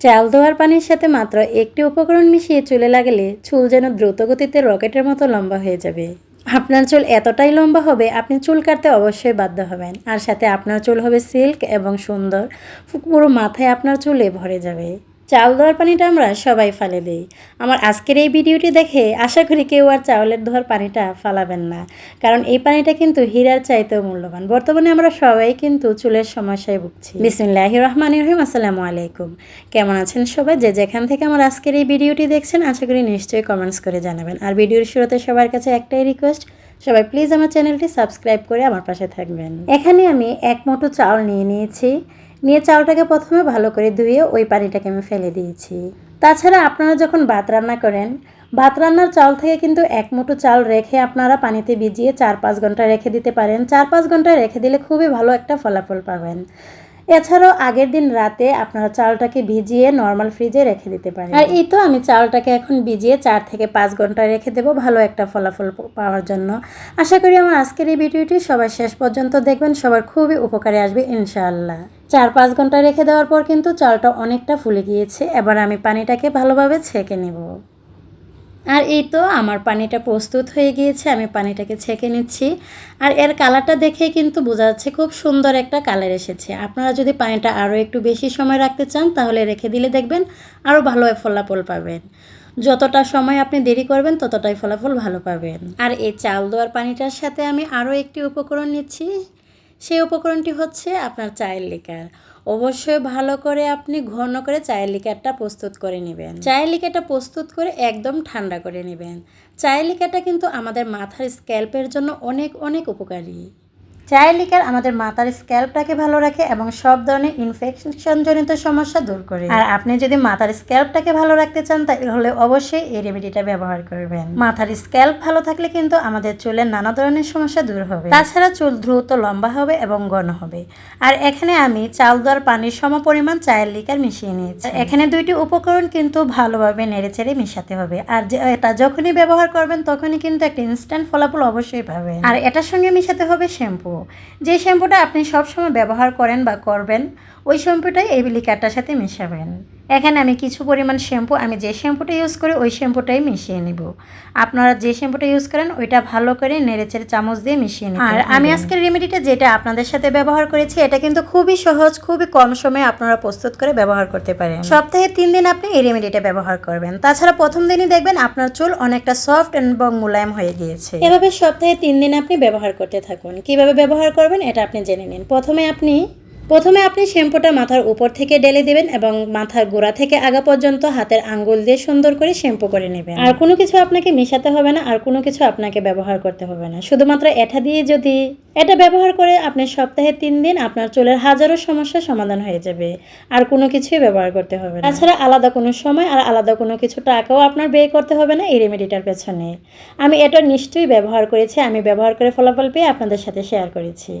চাল ধোয়ার পানির সাথে মাত্র একটি উপকরণ মিশিয়ে চুলে লাগলে চুল যেন দ্রুত গতিতে রকেটের মতো লম্বা হয়ে যাবে। আপনার চুল এতটাই লম্বা হবে, আপনি চুল কাটতে অবশ্যই বাধ্য হবেন। আর সাথে আপনার চুল হবে সিল্ক এবং সুন্দর। পুরো মাথায় আপনার চুলে ভরে যাবে। চাল ধোয়ার পানিটা আমরা সবাই ফালে দিই। আমার আজকের এই ভিডিওটি দেখে আশা করি কেউ আর চাউলের ধোয়ার পানিটা ফালাবেন না। কারণ এই পানিটা কিন্তু হীরার চাইতেও মূল্যবান। বর্তমানে আমরা সবাই কিন্তু চুলের সমস্যায় ভুগছি। বিসমিল্লাহ রহমান রহিম, আসসালামু আলাইকুম। কেমন আছেন সবাই? যে যেখান থেকে আমার আজকের এই ভিডিওটি দেখছেন, আশা করি নিশ্চয়ই কমেন্টস করে জানাবেন। আর ভিডিওর শুরুতে সবার কাছে একটাই রিকোয়েস্ট সবাই প্লিজ আমার চ্যানেলটি সাবস্ক্রাইব করে আমার পাশে থাকবেন। এখানে আমি এক মুঠো চাউল নিয়ে নিয়েছি। নিয়ে চাউলটাকে প্রথমে ভালো করে ধুয়ে ওই পানিটাকে আমি ফেলে দিয়েছি। তাছাড়া আপনারা যখন ভাত রান্না করেন, ভাত রান্নার চাল থেকে কিন্তু এক মুঠো চাল রেখে আপনারা পানিতে ভিজিয়ে চার পাঁচ ঘণ্টা রেখে দিতে পারেন। চার পাঁচ ঘণ্টা রেখে দিলে খুবই ভালো একটা ফলাফল পাবেন। এছাড়াও আগের দিন রাতে আপনারা চালটাকে ভিজিয়ে নর্মাল ফ্রিজে রেখে দিতে পারেন। আর এই তো আমি চালটাকে এখন ভিজিয়ে চার থেকে পাঁচ ঘণ্টা রেখে দেবো, ভালো একটা ফলাফল পাওয়ার জন্য। আশা করি আমার আজকের এই ভিডিওটি সবাই শেষ পর্যন্ত দেখবেন, সবার খুবই উপকারে আসবে ইনশাআল্লাহ। চার পাঁচ ঘণ্টা রেখে দেওয়ার পর কিন্তু চালটা অনেকটা ফুলে গিয়েছে, এবার আমি পানিটাকে ভালোভাবে ছেঁকে নেব। আর এই তো আমার পানিটা প্রস্তুত হয়ে গিয়েছে, আমি পানিটাকে ছেঁকে নিচ্ছি। আর এর কালারটা দেখে কিন্তু বোঝা যাচ্ছে খুব সুন্দর একটা কালার এসেছে। আপনারা যদি পানিটা আরও একটু বেশি সময় রাখতে চান, তাহলে রেখে দিলে দেখবেন আরও ভালো ফলাফল পাবেন। যতটা সময় আপনি দেরি করবেন, ততটাই ফলাফল ভালো পাবেন। আর এই চাল দেওয়ার পানিটার সাথে আমি আরও একটি উপকরণ নিচ্ছি। সেই উপকরণটি হচ্ছে আপনার চায়ের লিকার। অবশ্যই ভালো করে আপনি ঘন করে চায়ের লিকারটা প্রস্তুত করে নেবেন। চায়ের লিকারটা প্রস্তুত করে একদম ঠান্ডা করে নেবেন। চায়ের লিকারটা কিন্তু আমাদের মাথার স্ক্যাল্পের জন্য অনেক অনেক উপকারী। চায়ের লিকার আমাদের মাথার স্ক্যাল্পটাকে ভালো রাখে এবং সব ধরনের ইনফেকশনজনিত সমস্যা দূর করে আর আপনি যদি মাথার স্ক্যাল্পটাকে ভালো রাখতে চান তাহলে অবশ্যই এই রেমেডিটা ব্যবহার করবেন। মাথার স্ক্যাল্প ভালো থাকলে কিন্তু আমাদের চুলের নানা ধরনের সমস্যা দূর হবে। তাছাড়া চুল দ্রুত লম্বা হবে এবং ঘন হবে। আর এখানে আমি চাল দেওয়ার পানির সম পরিমাণ চায়ের লিকার মিশিয়ে নিয়েছি। এখানে দুইটি উপকরণ কিন্তু ভালোভাবে নেড়ে চেড়ে মিশাতে হবে। আর এটা যখনই ব্যবহার করবেন তখনই কিন্তু একটা ইনস্ট্যান্ট ফলাফল অবশ্যই পাবেন। আর এটার সঙ্গে মিশাতে হবে শ্যাম্পু। যে শ্যাম্পুটা আপনি সবসময় ব্যবহার করেন বা করবেন ওই শ্যাম্পুটাই এই লিকারটার সাথে মেশাবেন। এখানে আমি কিছু পরিমাণ শ্যাম্পু আমি যে শ্যাম্পুটা ইউজ করি ওই শ্যাম্পুটাই মিশিয়ে নিব। আপনারা যে শ্যাম্পুটা ইউজ করেন ওইটা ভালো করে নেড়েচেড়ে চামচ দিয়ে মিশিয়ে নিন আর আমি আজকের রেমেডিটা যেটা আপনাদের সাথে ব্যবহার করেছি এটা কিন্তু খুবই সহজ খুবই কম সময়ে আপনারা প্রস্তুত করে ব্যবহার করতে পারেন। সপ্তাহে তিন দিন আপনি এই রেমেডিটা ব্যবহার করবেন। তাছাড়া প্রথম দিনই দেখবেন আপনার চুল অনেকটা সফট এবং মোলায়েম হয়ে গিয়েছে। এভাবে সপ্তাহে তিন দিন আপনি ব্যবহার করতে থাকুন। কীভাবে ব্যবহার করবেন এটা আপনি জেনে নিন। প্রথমে আপনি প্রথমে আপনি শ্যাম্পুটা মাথার উপর থেকে ঢেলে দিবেন এবং মাথার গোড়া থেকে আগা পর্যন্ত হাতের আঙ্গুল দিয়ে সুন্দর করে শ্যাম্পু করে নেবেন। আর কোনো কিছু আপনাকে মেশাতে হবে না, আর কোনো কিছু আপনাকে ব্যবহার করতে হবে না। শুধুমাত্র এটা দিয়ে যদি এটা ব্যবহার করে আপনি সপ্তাহে তিন দিন আপনার চুলের হাজারো সমস্যার সমাধান হয়ে যাবে, আর কোনো কিছুই ব্যবহার করতে হবে না। তাছাড়া আলাদা কোনো সময় আর আলাদা কোনো কিছু টাকাও আপনার ব্যয় করতে হবে না এই রেমেডিটার পেছনে। আমি এটা নিশ্চয়ই ব্যবহার করেছি, আমি ব্যবহার করে ফলাফল পেয়ে আপনাদের সাথে শেয়ার করেছি।